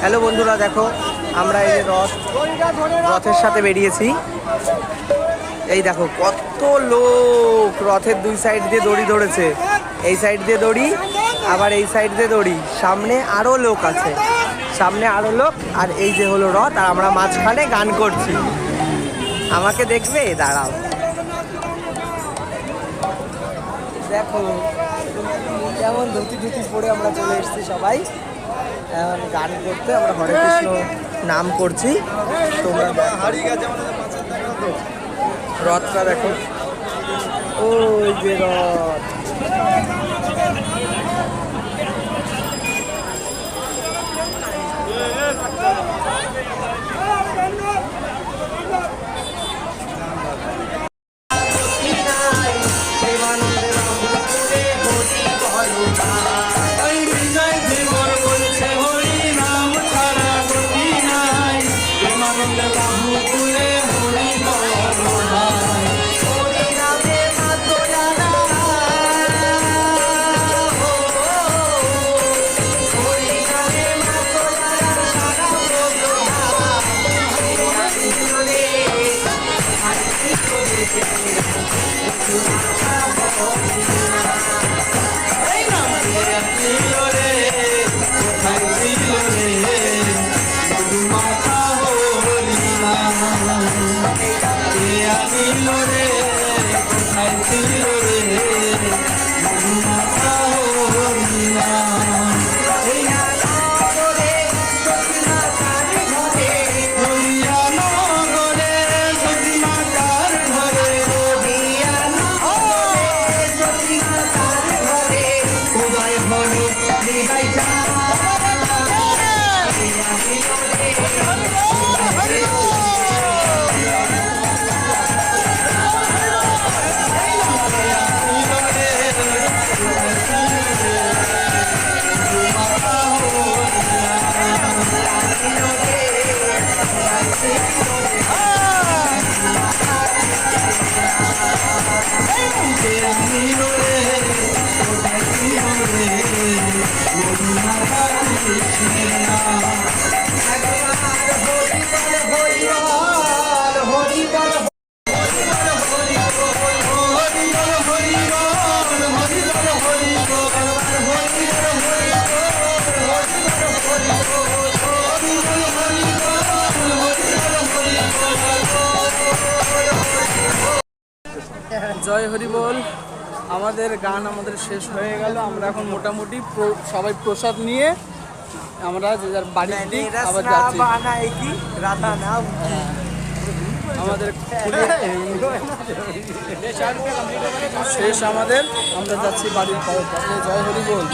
Hello বন্ধুরা, দেখো, আমরা এই রথ, রথের সাথে বেরিয়েছি। এই দেখো, কত লোক রথের দুই সাইড দিয়ে দড়ি ধরেছে। এই সাইড দিয়ে দড়ি, আবার এই সাইড দিয়ে দড়ি। সামনে আরও লোক আছে। সামনে আরও লোক, আর এই যে হলো রথ, আর আমরা মাঝখানে গান করছি। আমাকে দেখবে? দাঁড়াও। দেখো যেমন ধুতি ধুতি পরে আমরা চলে এসেছি সবাই। গান করতে আমরা হরে কৃষ্ণ নাম করছি। তোমরা। রথটা দেখো। ওই যে রথ। রে কোথায় তুমি জয় হরি বল। আমাদের গান আমাদের শেষ হয়ে গেল। আমরা এখন মোটামুটি সবাই প্রসাদ নিয়ে আমরা যে যার বাড়ি দিক আবার যাচ্ছি আমাদের শেষ আমাদের আমরা যাচ্ছি বাড়ির পথে জয় হরি বল